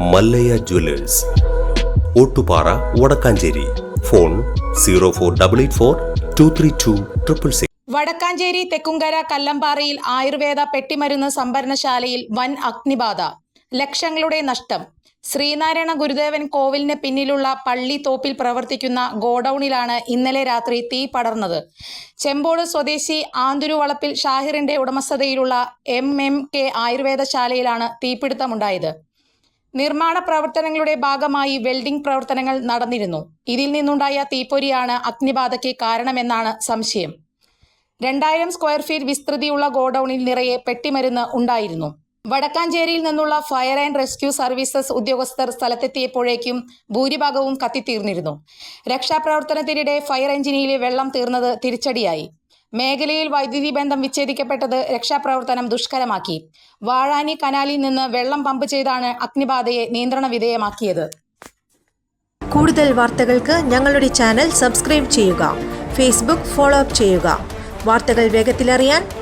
Mallayya jewellers. Ottupara Vadakkanchery. Phone zero four double eight four two three two triple six. Vadakkanchery Thekkumkara കല്ലമ്പാറയിൽ ആയുർവേദ പെട്ടിമരുന്ന് സംഭരണശാലയിൽ വൻ അഗ്നിബാധ. ലക്ഷങ്ങളുടെ നഷ്ടം. ശ്രീനാരായണ ഗുരുദേവൻ കോവിലിന് പിന്നിലുള്ള പള്ളി തോപ്പിൽ പ്രവർത്തിക്കുന്ന ഗോഡൌണിലാണ് ഇന്നലെ രാത്രി തീ പടർന്നത്. ചെമ്പോട് സ്വദേശി ആന്തുരുവളപ്പിൽ ഷാഹിറിന്റെ ഉടമസ്ഥതയിലുള്ള എം എം കെ ആയുർവേദശാലയിലാണ് തീപിടുത്തമുണ്ടായത്. നിർമ്മാണ പ്രവർത്തനങ്ങളുടെ ഭാഗമായി വെൽഡിംഗ് പ്രവർത്തനങ്ങൾ നടന്നിരുന്നു. ഇതിൽ നിന്നുണ്ടായ തീപ്പൊരിയാണ് അഗ്നിബാധയ്ക്ക് കാരണമെന്നാണ് സംശയം. രണ്ടായിരം സ്ക്വയർ ഫീറ്റ് വിസ്തൃതിയുള്ള ഗോഡൌണിൽ നിറയെ പെട്ടിമരുന്ന് ഉണ്ടായിരുന്നു. വടക്കാഞ്ചേരിയിൽ നിന്നുള്ള ഫയർ ആൻഡ് റെസ്ക്യൂ സർവീസസ് ഉദ്യോഗസ്ഥർ സ്ഥലത്തെത്തിയപ്പോഴേക്കും ഭൂരിഭാഗവും കത്തിത്തീർന്നിരുന്നു. രക്ഷാപ്രവർത്തനത്തിനിടെ ഫയർ എഞ്ചിനിലെ വെള്ളം തീർന്നത് തിരിച്ചടിയായി. മേഖലയിൽ വൈദ്യുതി ബന്ധം വിച്ഛേദിക്കപ്പെട്ടത് രക്ഷാപ്രവർത്തനം ദുഷ്കരമാക്കി. വാഴാനി കനാലിൽ നിന്ന് വെള്ളം പമ്പ് ചെയ്താണ് അഗ്നിബാധയെ നിയന്ത്രണ വിധേയമാക്കിയത്. കൂടുതൽ വാർത്തകൾക്ക് ഞങ്ങളുടെ ചാനൽ സബ്സ്ക്രൈബ് ചെയ്യുക. ഫേസ്ബുക്ക് ഫോളോ അപ്പ് ചെയ്യുക. വാർത്തകൾ വേഗത്തിലറിയാൻ